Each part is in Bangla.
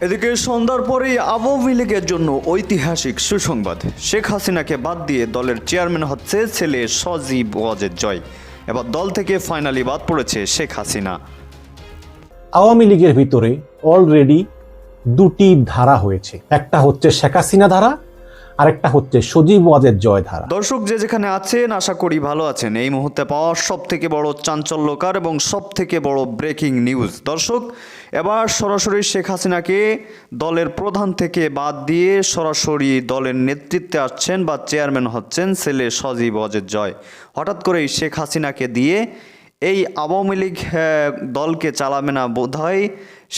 এদিকে সন্ধ্যার পরেই আওয়ামী লীগের জন্য ঐতিহাসিক সুসংবাদ। শেখ হাসিনাকে বাদ দিয়ে দলের চেয়ারম্যান হচ্ছে ছেলে সজীব ওয়াজেদ জয়। এবার দল থেকে ফাইনালি বাদ পড়েছে শেখ হাসিনা। আওয়ামী লীগের ভিতরে অলরেডি দুটি ধারা হয়েছে। একটা হচ্ছে শেখ হাসিনা ধারা আরেকটা হচ্ছে সজীব ওয়াজের জয় ধারা দর্শক যে যেখানে আছেন, আশা করি ভালো আছেন। এই মুহূর্তে পাওয়া সব থেকে বড় চাঞ্চল্যকার এবং সব থেকে বড় ব্রেকিং নিউজ দর্শক, এবার সরাসরি শেখ হাসিনাকে দলের প্রধান থেকে বাদ দিয়ে সরাসরি দলের নেতৃত্বে আসছেন বা চেয়ারম্যান হচ্ছেন ছেলে সজীব অজের জয়। হঠাৎ করেই শেখ হাসিনাকে দিয়ে এই আওয়ামী লীগ দলকে চালাবে না বোধ হয়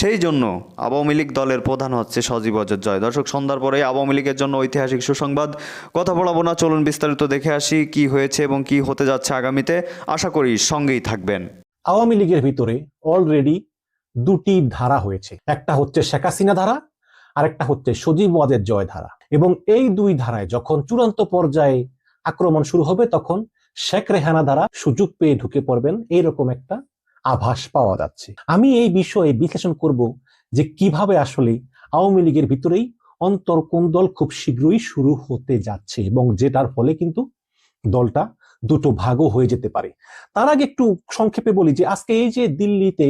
সেই জন্য আওয়ামী লীগ দলের প্রধান হচ্ছে সজীব অজয় জয়। দর্শক, সন্ধ্যার পরে আওয়ামী লীগের জন্য ঐতিহাসিক সুসংবাদ। কথা বলাবো না, চলুন বিস্তারিত দেখে আসি কি হয়েছে এবং কি হতে যাচ্ছে আগামীতে। আশা করি সঙ্গেই থাকবেন। আওয়ামী লীগের ভিতরে অলরেডি দুটি ধারা হয়েছে। একটা হচ্ছে শেখ হাসিনা ধারা, আরেকটা হচ্ছে সজীব ওয়াজের জয় ধারা। এবং এই দুই ধারায় যখন চূড়ান্ত পর্যায়ে আক্রমণ শুরু হবে, তখন শেখ রেহানা দ্বারা সুযোগ পেয়ে ঢুকে পড়বেন এইরকম একটা আভাস পাওয়া যাচ্ছে। আমি এই বিষয়ে বিশ্লেষণ করব যে কীভাবে আসলে আওয়ামী লীগের ভিতরেই অন্তর্কুন্দল খুব শীঘ্রই শুরু হতে যাচ্ছে এবং যেটার ফলে কিন্তু দলটা দুটো ভাগও হয়ে যেতে পারে। তার আগে একটু সংক্ষেপে বলি যে আজকে এই যে দিল্লিতে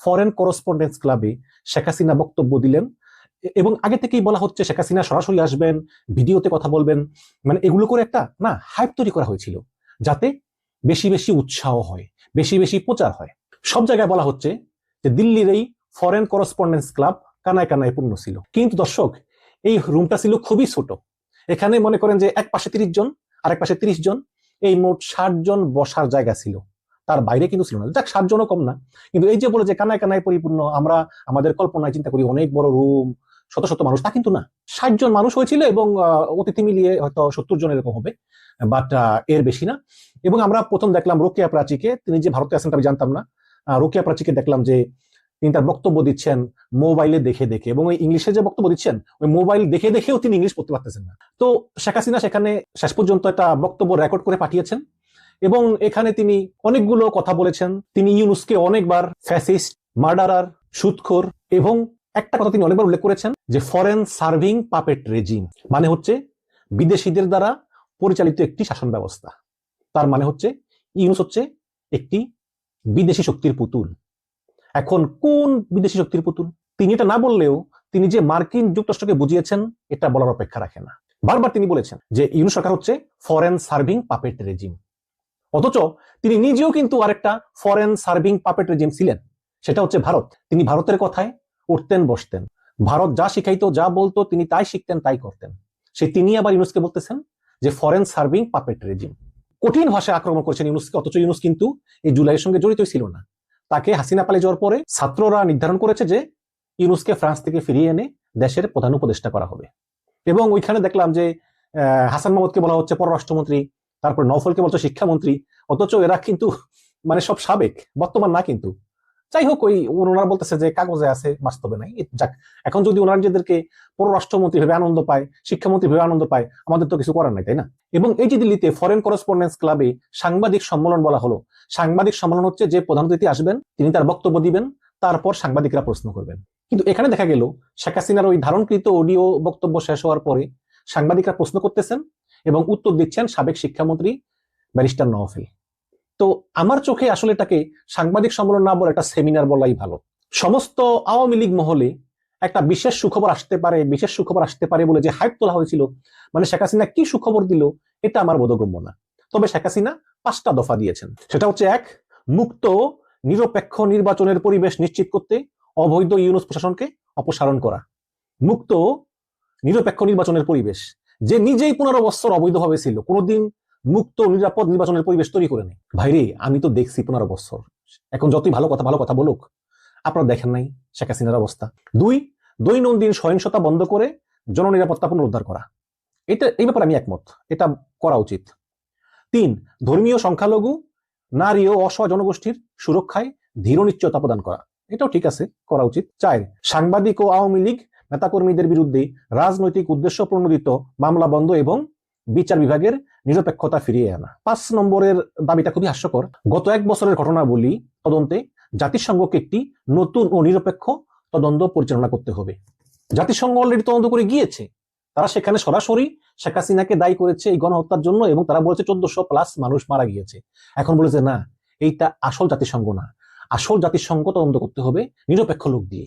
ফরেন করসপন্ডেন্স ক্লাবে শেখ হাসিনা বক্তব্য দিলেন এবং আগে থেকেই বলা হচ্ছে শেখ হাসিনা সরাসরি আসবেন, ভিডিওতে কথা বলবেন মানে এগুলো করে একটা না হাইপ তৈরি করা হয়েছিল। যাতে বেশি বেশি উৎসাহ হয়, বেশি বেশি প্রচার হয়। সব জায়গায় বলা হচ্ছে যে দিল্লির এই ফরেন করসপন্ডেন্স ক্লাব কানায় কানায় পূর্ণ ছিল। কিন্তু দর্শক, এই রুমটা ছিল খুবই ছোট। এখানে মনে করেন যে এক পাশে তিরিশ জন আর এক পাশে তিরিশ জন, এই মোট ষাট জন বসার জায়গা ছিল। তার বাইরে কিন্তু ছিল না। যাক, ষাট জনও কম না। কিন্তু এই যে বলে যে কানায় কানায় পরিপূর্ণ, আমরা আমাদের কল্পনায় চিন্তা করি, অনেক বড় রুম শত শত মানুষ, তা কিন্তু না। ষাট জন মানুষ হয়েছিল এবং অতিথি মিলিয়ে হয়তো সত্তর জন এরকম হবে বাট এর বেশি না। এবং আমরা প্রথম দেখলাম রোকেয়া প্রাচীকে, তিনি যে ভারতে আছেন আমি জানতাম না। রোকেয়া প্রাচীকে দেখলাম যে তিনি তার বক্তব্য দিচ্ছেন মোবাইলে দেখে দেখে এবং ওই ইংলিশে যে বক্তব্য দিচ্ছেন, ওই মোবাইল দেখে দেখেও তিনি ইংলিশ পড়তে পারতেছেন না। তো শেখ হাসিনা সেখানে শেষ পর্যন্ত একটা বক্তব্য রেকর্ড করে পাঠিয়েছেন এবং এখানে তিনি অনেকগুলো কথা বলেছেন। তিনি ইউনুসকে অনেকবার ফ্যাসিস্ট মার্ডারার সুদখোর এবং একটা কথা তিনি অনেকবার উল্লেখ করেছেন যে ফরেন সার্ভিং পাপেট রেজিম মানে হচ্ছে বিদেশিদের দ্বারা পরিচালিত একটি শাসন ব্যবস্থা। তার মানে হচ্ছে ইউনুস হচ্ছে একটি বিদেশি শক্তির পুতুল। এখন কোন বিদেশি শক্তির পুতুল? তিনি এটা না বললেও তিনি যে মার্কিন যুক্তরাষ্ট্রকে বুঝিয়েছেন, এটা বলার অপেক্ষা রাখে না। বারবার তিনি বলেছেন যে ইউনুস সরকার হচ্ছে ফরেন সার্ভিং পাপেট রেজিম অথচ তিনি নিজেও কিন্তু আরেকটা ফরেন সার্ভিং পাপেট রেজিম ছিলেন। সেটা হচ্ছে ভারত। তিনি ভারতের কথায় উঠতেন, বসতেন। ভারত যা শিখাইতো, যা বলতো, তিনি তাই শিখতেন, তাই করতেন। সে তিনি আবার ইউনুসকে বলতেছেন যে ফরেন সার্ভিং পাপেট রেজিম কঠিন ভাষায় আক্রমণ করেছেন ইউনুসকে, অথচ ইউনুস কিন্তু এই জুলাইয়ের সঙ্গে জড়িতই ছিল না। তাকে হাসিনা পালে যাওয়ার পরে ছাত্ররা নির্ধারণ করেছে যে, ইউনুসকে ফ্রান্স থেকে ফিরিয়ে এনে দেশের প্রধান উপদেষ্টা করা হবে। এবং ওইখানে দেখলাম যে হাসান মাহমুদকে বলা হচ্ছে পররাষ্ট্রমন্ত্রী, তারপর নৌফলকে বলছে শিক্ষামন্ত্রী, অথচ এরা কিন্তু মানে সব সাবেক, বর্তমান না কিন্তু। যাই হোক ওই ওনারা বলতেছে যে কাগজে আছে বাস্তবে নাই। যাক, এখন যদি ওনারা নিজেদেরকে পররাষ্ট্রমন্ত্রী ভেবে আনন্দ পায়, শিক্ষামন্ত্রী ভেবে আনন্দ পায়, আমাদের তো কিছু করার নাই, তাই না? এবং এই যে দিল্লিতে ফরেন করেসপন্ডেন্স ক্লাবে সাংবাদিক সম্মেলন বলা হলো, সাংবাদিক সম্মেলন হচ্ছে যে প্রধান অতিথি আসবেন, তিনি তার বক্তব্য দিবেন, তারপর সাংবাদিকরা প্রশ্ন করবেন। কিন্তু এখানে দেখা গেল, শেখ হাসিনার ওই ধারণকৃত অডিও বক্তব্য শেষ হওয়ার পরে সাংবাদিকরা প্রশ্ন করতেছেন এবং উত্তর দিচ্ছেন সাবেক শিক্ষামন্ত্রী ব্যারিস্টার নওয়াফেল। তো আমার চোখে আসলে এটাকে সাংবাদিক সম্মেলন না বলে একটা সেমিনার বলাই ভালো। সমস্ত আওয়ামী লীগ মহলে একটা বিশেষ সুখবর আসতে পারে, বিশেষ সুখবর আসতে পারে বলে যে হাইপ তোলা হয়েছিল মানে শেখ হাসিনা কি সুখবর দিল, এটা আমার বোধগম্য না। তবে শেখ হাসিনা পাঁচটা দফা দিয়েছেন। সেটা হচ্ছে এক, মুক্ত, নিরপেক্ষ নির্বাচনের পরিবেশ নিশ্চিত করতে, অবৈধ ইউনুস প্রশাসনকে অপসারণ করা। মুক্ত, নিরপেক্ষ নির্বাচনের পরিবেশ, যে নিজেই পনেরো অবৈধভাবে ছিল, কোনোদিন মুক্ত নিরাপদ নির্বাচনের পরিবেশ তৈরি করে নেই ভাইরে আমি তো দেখছি পনেরো বছর। এখন যতই ভালো কথা ভালো কথা বলুক, আপনারা দেখেন নাই শেখ হাসিনার অবস্থা। দুই, দৈনন্দিন সহিংসতা বন্ধ করে জননিরাপত্তা পুনরুদ্ধার করা। এটা, এই ব্যাপারে আমি একমত। এটা করা উচিত। তিন, ধর্মীয় সংখ্যালঘু, নারী ও অসহায় জনগোষ্ঠীর সুরক্ষায় ধীর নিশ্চয়তা প্রদান করা। এটাও ঠিক আছে, করা উচিত। চার, সাংবাদিক ও আওয়ামী লীগ নেতাকর্মীদের বিরুদ্ধে রাজনৈতিক উদ্দেশ্য প্রণোদিত মামলা বন্ধ এবং বিচার বিভাগের নিরপেক্ষতা ফিরিয়ে আনা। পাঁচ নম্বরের দাবিটা খুবই হাস্যকর। গত এক বছরের ঘটনাবলী তদন্তে জাতিসংঘকে একটি নতুন ও নিরপেক্ষ তদন্ত পরিচালনা করতে হবে। জাতিসংঘ অলরেডি তদন্ত করে গিয়েছে। তারা সেখানে সরাসরি শেখ হাসিনাকে দায়ী করেছে এই গণহত্যার জন্য এবং তারা বলেছে চোদ্দশো প্লাস মানুষ মারা গিয়েছে। এখন বলেছে, না, এইটা আসল জাতিসংঘ না। আসল জাতিসংঘ তদন্ত করতে হবে নিরপেক্ষ লোক দিয়ে।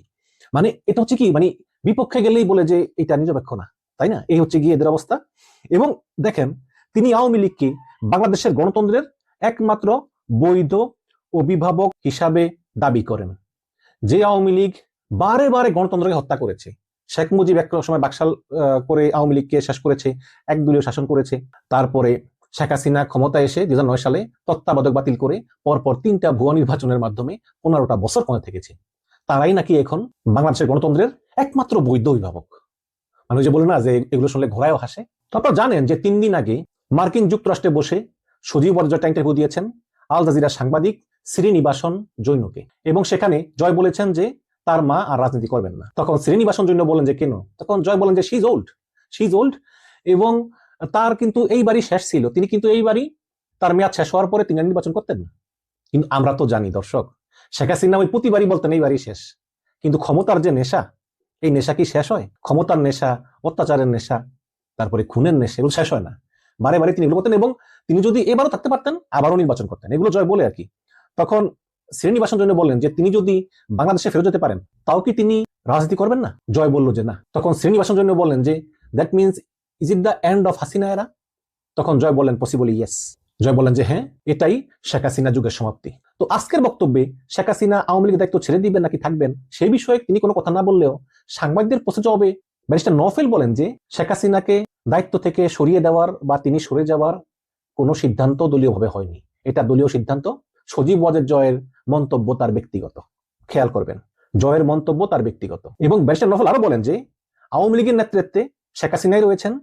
মানে এটা হচ্ছে কি? মানে বিপক্ষে গেলেই বলে যে এটা নিরপেক্ষ না। তাই না? এই হচ্ছে গিয়ে এদের অবস্থা। এবং দেখেন, তিনি আওয়ামী লীগকে বাংলাদেশের গণতন্ত্রের একমাত্র বৈধ অভিভাবক হিসাবে দাবি করেন। যে আওয়ামী লীগ বারে বারে গণতন্ত্রকে হত্যা করেছে। শেখ মুজিব এক সময় বাকশাল করে আওয়ামী লীগকে শেষ করেছে, একদলীয় শাসন করেছে। তারপরে শেখ হাসিনা ক্ষমতা এসে দু হাজার নয় সালে তত্ত্বাবধায়ক বাতিল করে পরপর তিনটা ভুয়া নির্বাচনের মাধ্যমে পনেরোটা বছর ক্ষমতা থেকেছে। তারাই নাকি এখন বাংলাদেশের গণতন্ত্রের একমাত্র বৈধ অভিভাবক। মানুষ যে বলে না যে এগুলো শুনলে ঘোড়ায়ও হাসে? তো আপনারা জানেন যে তিন দিন আগে মার্কিন যুক্তরাষ্ট্রে বসে সজীব বরজয় ইন্টারভিউ দিয়েছেন আল জাজিরা সাংবাদিক শ্রীনিবাসন জৈনকে। এবং সেখানে জয় বলেছেন যে তার মা আর রাজনীতি করবেন না। তখন শ্রীনিবাসন জৈন বলেন যে, কেন? তখন জয় বলেন যে she is old she is old এবং তার কিন্তু এইবারই শেষ ছিল। তিনি কিন্তু এইবারই তার মেয়াদ শেষ হওয়ার পরে তিনি নির্বাচন করতেন না। কিন্তু আমরা তো জানি দর্শক, শেখ হাসিনা ওই প্রতিবারই বলতেন এইবারই শেষ। কিন্তু ক্ষমতার যে নেশা এই নেশা কি শেষ হয়? ক্ষমতার নেশা, অত্যাচারের নেশা, তারপরে খুনের নেশা এগুলো শেষ হয় না। বারে বারে তিনি এগুলো করতেন এবং তিনি যদি এবারও থাকতে পারতেন, আবারও নির্বাচন করতেন। এগুলো জয় বলে আর কি। তখন শ্রীনিবাসন জন্য বললেন যে, তিনি যদি বাংলাদেশে ফেরত যেতে পারেন, তাও কি তিনি রাজনীতি করবেন না? জয় বলল যে, না। তখন শ্রীনিবাসন জন্য বললেন যে that means is it the end of Hasina এরা তখন জয় বললেন পসিবলি ইয়েস জয় বললেন যে হ্যাঁ এটাই শেখ হাসিনা যুগের সমাপ্তি। তো আজকের বক্তব্যে শেখ হাসিনা আওয়ামী লীগের দায়িত্ব ছেড়ে দিবেন নাকি থাকবেন? সেই বিষয়ে তিনি কোনো কথা না বললেও সাংবাদিকদের প্রশ্ন জবাবে ব্যারিস্টার নফেল বলেন যে, শেখ হাসিনাকে দায়িত্ব থেকে সরিয়ে দেওয়ার বা তিনি সরে যাওয়ার কোনো সিদ্ধান্ত দলীয়ভাবে হয়নি। এটা দলীয় সিদ্ধান্ত। সজীব ওয়াজের জয়ের মন্তব্য তার ব্যক্তিগত। খেয়াল করবেন, জয়ের মন্তব্য তার ব্যক্তিগত। এবং ব্যারিস্টার নফল আরও বলেন যে, আওয়ামী লীগের নেতৃত্বে শেখ হাসিনাই রয়েছেন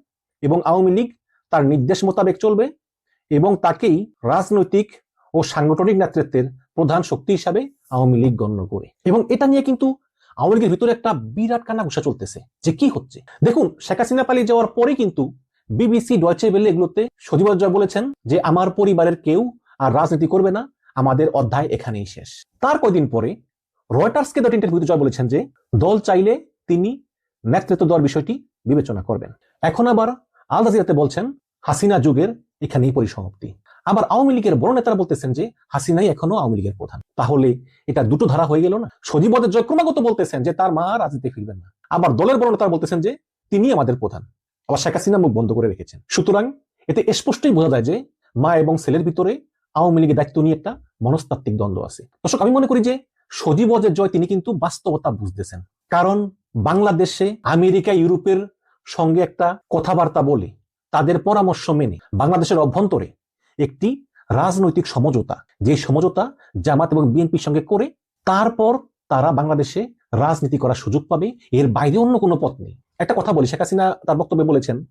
এবং আওয়ামী লীগ তার নির্দেশ মোতাবেক চলবে এবং তাকেই রাজনৈতিক ও সাংগঠনিক নেতৃত্বের প্রধান শক্তি হিসাবে আওয়ামী লীগ গণ্য করে। এবং এটা নিয়ে কিন্তু আওয়ামী লীগের ভিতরে একটা বিরাট কানা ঘুষা চলতেছে যে কি হচ্ছে। দেখুন, শেখ হাসিনা পালিয়ে যাওয়ার পরে কিন্তু বিবিসি, ডয়চে বেলে এগুলোতে সজীব জয় বলেছেন যে, আমার পরিবারের কেউ আর রাজনীতি করবে না, আমাদের অধ্যায় এখানেই শেষ। তার কয়দিন পরে রয়টার্সকে দট ইন্টারভিউতে জয় বলেছেন যে, দল চাইলে তিনি নেতৃত্ব দেওয়ার বিষয়টি বিবেচনা করবেন। এখন আবার আল জাজিরাতে বলছেন, হাসিনা যুগের এখানেই পরিসমাপ্তি। আবার আওয়ামী লীগের বড় নেতারা বলতেছেন যে, হাসিনাই এখনও আওয়ামী লীগের প্রধান। তাহলে এটা দুটো ধারা হয়ে গেল না? সজীবদের জয় ক্রমাগত বলতেছেন যে, তার মা রাজনীতি ফিরবেন না। আবার দলের বড় নেতারা বলতেছেন যে তিনি আমাদের প্রধান। আবার শেখ হাসিনা মুখ বন্ধ করে রেখেছেন। সুতরাং এতে স্পষ্টই বোঝা যায় যে, মা এবং ছেলের ভিতরে আওয়ামী লীগের দায়িত্ব নিয়ে একটা মনস্তাত্ত্বিক দ্বন্দ্ব আছে। দর্শক, আমি মনে করি যে সজীব অজের জয় তিনি কিন্তু বাস্তবতা বুঝতেছেন। কারণ বাংলাদেশে আমেরিকা, ইউরোপের সঙ্গে একটা কথাবার্তা বলে, তাদের পরামর্শ মেনে, বাংলাদেশের অভ্যন্তরে একটি রাজনৈতিক সমঝোতা। যে সমঝোতা জামাত এবং বিএনপির সঙ্গে করে তারপর তারা বাংলাদেশে রাজনীতি করার সুযোগ পাবে, এর বাইরে অন্য কোনো পথ নেই। একটা কথা বলি, শেখ হাসিনা তার বক্তব্যে বলেছেন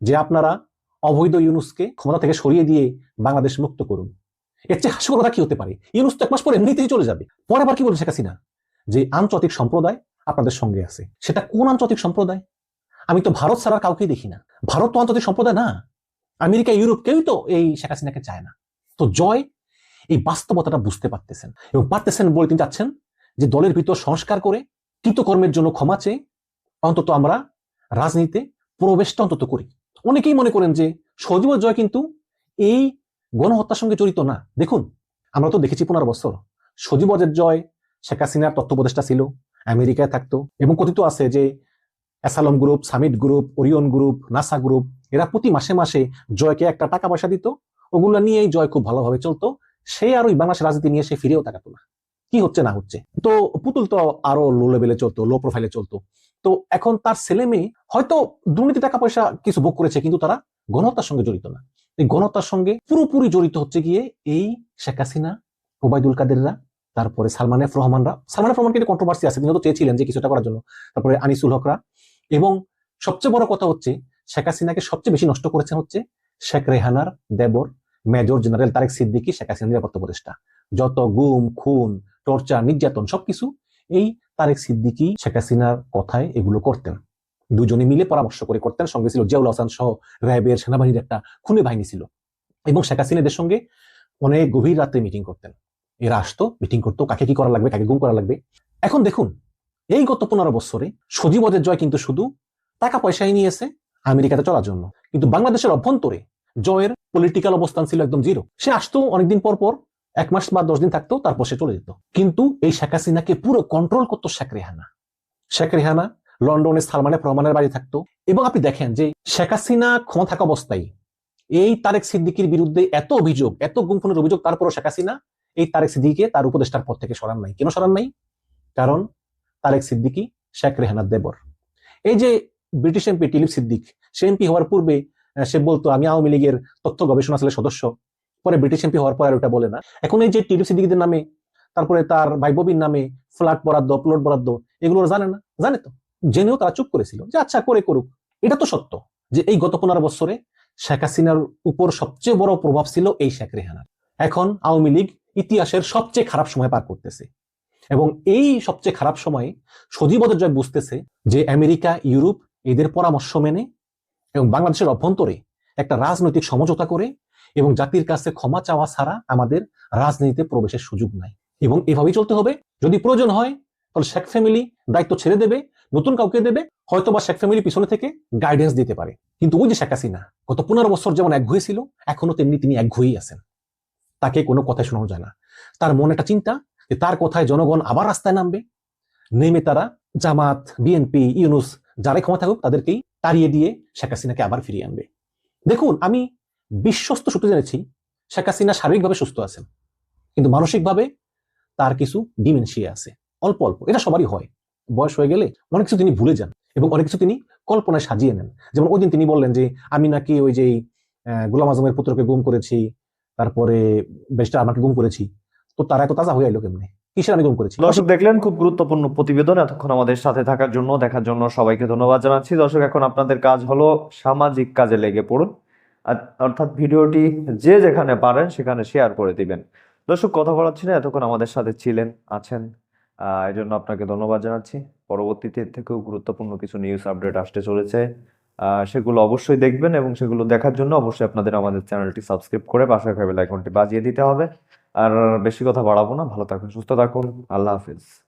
যে আপনারা অবৈধ ইউনুসকে ক্ষমতা থেকে সরিয়ে দিয়ে বাংলাদেশ মুক্ত করুন। এর চেয়ে হাস্যকর কথা কি হতে পারে? ইউনুস তো এক মাস পরে এমনিতেই চলে যাবে। পরে আবার কি বলছে শেখ হাসিনা? যে আন্তর্জাতিক সম্প্রদায় আপনাদের সঙ্গে আছে। সেটা কোন আন্তর্জাতিক সম্প্রদায়? আমি তো ভারত ছাড়া কাউকেই দেখি না। ভারত তো আন্তর্জাতিক সম্প্রদায় না। আমেরিকা, ইউরোপ কেউই তো এই শেখ হাসিনাকে চায় না। তো জয় এই বাস্তবতাটা বুঝতে পারতেছেন এবং পারতেছেন বলে তিনি চাচ্ছেন যে দলের ভিতর সংস্কার করে কৃতকর্মের জন্য ক্ষমা চেয়ে অন্তত আমরা রাজনীতিতে প্রবেশটা অন্তত করি। অনেকেই মনে করেন যে সজীব জয় কিন্তু এই গণহত্যার সঙ্গে জড়িত না। দেখুন, আমরা তো দেখেছি পনেরো বছর সজীব জয় শেখ হাসিনার তত্ত্বপ্রদেষ্টা ছিল, আমেরিকায় থাকতো এবং কথিত আছে যে S Alam group Summit group Orion group Nassa group এরা প্রতি মাসে মাসে জয়কে একটা টাকা পয়সা দিত। ওগুলো নিয়েই জয় খুব ভালোভাবে চলতো। সে আর ওই বাংলাদেশ রাজনীতি নিয়ে সে ফিরেও তাকাতো না। কি হচ্ছে না হচ্ছে? তো পুতুল তো আরও লো লেভেলে চলতো লো প্রোফাইলে চলতো। তো এখন তার ছেলে মেয়ে হয়তো দুর্নীতি টাকা পয়সা কিছু ভোগ করেছে, কিন্তু তারা গণহত্যার সঙ্গে জড়িত না। এই গণহত্যার সঙ্গে পুরোপুরি জড়িত হচ্ছে গিয়ে এই শেখ হাসিনা, ওবায়দুল কাদেররা, তারপরে সালমান এফ রহমানরা। সালমান এফ রহমান কিন্তু কন্ট্রোভার্সি আছে, তিনি তো চেয়েছিলেন যে কিছুটা করার জন্য। তারপরে আনিসুল হকরা এবং সবচেয়ে বড় কথা হচ্ছে, শেখ হাসিনাকে সবচেয়ে বেশি নষ্ট করেছেন হচ্ছে শেখ রেহানার দেবর, মেজর জেনারেল তারেক সিদ্দিকী, শেখ হাসিনা নিরাপত্তা উপদেষ্টা। যত গুম, খুন, টর্চার, নির্যাতন সবকিছু এই তারেক সিদ্দিকী শেখ হাসিনার কথায় এগুলো করতেন। দুজনে মিলে পরামর্শ করে করতেন। সঙ্গে ছিল জিয়াউল হাসান সহ র্যাবের সেনাবাহিনীর একটা খুনে বাহিনী ছিল। এবং শেখ হাসিনাদের সঙ্গে অনেক গভীর রাতে মিটিং করতেন। এরা আসতো মিটিং করতো, কাকে কি করা লাগবে, কাকে গুম করা লাগবে। এখন দেখুন এই গত পনেরো বছরে সজীবদের জয় কিন্তু শুধু টাকা পয়সাই নিয়েছে আমেরিকাতে চলার জন্য। কিন্তু বাংলাদেশের অভ্যন্তরে জয়ের পলিটিক্যাল অবস্থান ছিল একদম জিরো সে আসতো, অনেকদিন পর পর, এক মাস বা দশ দিন থাকতো, তারপর সে চলে যেত। কিন্তু এই শেখ হাসিনাকে পুরো কন্ট্রোল করতো শেখ রেহানা। শেখ রেহানা লন্ডনে সালমানের রহমানের বাড়ি থাকতো। এবং আপনি দেখেন যে শেখ হাসিনা ক্ষমা থাকা অবস্থায় এই তারেক সিদ্দিকির বিরুদ্ধে এত অভিযোগ, এত গুমফুনের অভিযোগ, তারপরও শেখ হাসিনা এই তারেক সিদ্দিকিকে তার উপদেষ্টার পদ থেকে সরান নাই। কেন সরান নাই? কারণ তারেক সিদ্দিকি, শেখ রেহানার দেবর। এই যে ব্রিটিশ এমপি টিলিপ সিদ্দিক, সে এমপি হওয়ার পূর্বে সে বলতো, আমি আওয়ামী লীগের তথ্য গবেষণা সেলের সদস্য। পরে ব্রিটিশ এমপি হওয়ার পর আর ওটা বলে না। এখন এই যে টিলিপ সিদ্দিকদের নামে, তারপরে তার ভাই ববির নামে, ফ্ল্যাট বরাদ্দ, প্লট বরাদ্দ, এগুলো জানে না? জানে তো। জেনেও তারা চুপ করেছিল যে আচ্ছা করে করুক। এটা তো সত্য যে এই গত পনেরো বছরে শেখ হাসিনার উপর সবচেয়ে বড় প্রভাব ছিল এই শেখ রেহানার। এখন আওয়ামী লীগ ইতিহাসের সবচেয়ে খারাপ সময় পার করতেছে। এবং এই সবচেয়ে খারাপ সময়ে সজীবদের জয় বুঝতেছে যে আমেরিকা, ইউরোপ এদের পরামর্শ মেনে এবং বাংলাদেশের অভ্যন্তরে একটা রাজনৈতিক সমঝোতা করে এবং জাতির কাছে ক্ষমা চাওয়া ছাড়া আমাদের রাজনীতিতে প্রবেশের সুযোগ নাই। এবং এভাবেই চলতে হবে। যদি প্রয়োজন হয়, তাহলে শেখ ফ্যামিলি দায়িত্ব ছেড়ে দেবে, নতুন কাউকে দেবে হয়তো বা শেখ ফ্যামিলি পিছনে থেকে গাইডেন্স দিতে পারে। কিন্তু ওই যে শেখ হাসিনা, গত পনেরো বছর যেমন একঘুয়ে ছিল, এখনও তেমনি তিনি একঘুয়েই আছেন। তাকে কোনো কথাই শোনানো যায় না। তার মনে একটা চিন্তা তার কথায় জনগণ আবার রাস্তায় নামবে? নেমে তারা জামাত বিএনপি ইউনুস, যারাই ক্ষমা থাকুক, তাদেরকেই তাড়িয়ে দিয়ে শেখ হাসিনাকে আবার ফিরিয়ে আনবে। দেখুন, আমি বিশ্বস্ত সূত্রে জেনেছি, শেখ হাসিনা শারীরিকভাবে সুস্থ আছেন, কিন্তু মানসিকভাবে তার কিছু ডিমেনশিয়া আছে, অল্প অল্প, এটা সবারই হয়। বয়স হয়ে গেলে অনেক কিছু তিনি ভুলে যান এবং অনেক কিছু তিনি কল্পনায় সাজিয়ে নেন। যেমন ওই দিন তিনি বললেন যে, আমি নাকি ওই যে গোলাম আজমের পুত্রকে গুম করেছি, তারপরে ব্যারিস্টার আমাকে গুম করেছি। তো তারা এত তাজা হয়ে এলো কেমনে? কিসের আমি গুম করেছি? দর্শক দেখলেন, খুব গুরুত্বপূর্ণ প্রতিবেদন। এতক্ষণ আমাদের সাথে থাকার জন্য, দেখার জন্য সবাইকে ধন্যবাদ জানাচ্ছি। দর্শক, এখন আপনাদের কাজ হলো সামাজিক কাজে লেগে পড়ুন। অর্থাৎ ভিডিওটি যে যেখানে পারেন, সেখানে শেয়ার করে দিবেন। দর্শক, কথা বলাচ্ছি না এতক্ষণ আমাদের সাথে ছিলেন, আছেন। এই জন্য আপনাকে ধন্যবাদ জানাচ্ছি। পরবর্তীতে থেকেও গুরুত্বপূর্ণ কিছু নিউজ আপডেট আসতে চলেছে। সেগুলো অবশ্যই দেখবেন এবং সেগুলো দেখার জন্য অবশ্যই আপনাদের আমাদের চ্যানেলটি সাবস্ক্রাইব করে পাশে বেল বাজিয়ে দিতে হবে। আর বেশি কথা বাড়াবো না। ভালো থাকুন সুস্থ থাকুন। আল্লাহ হাফিজ।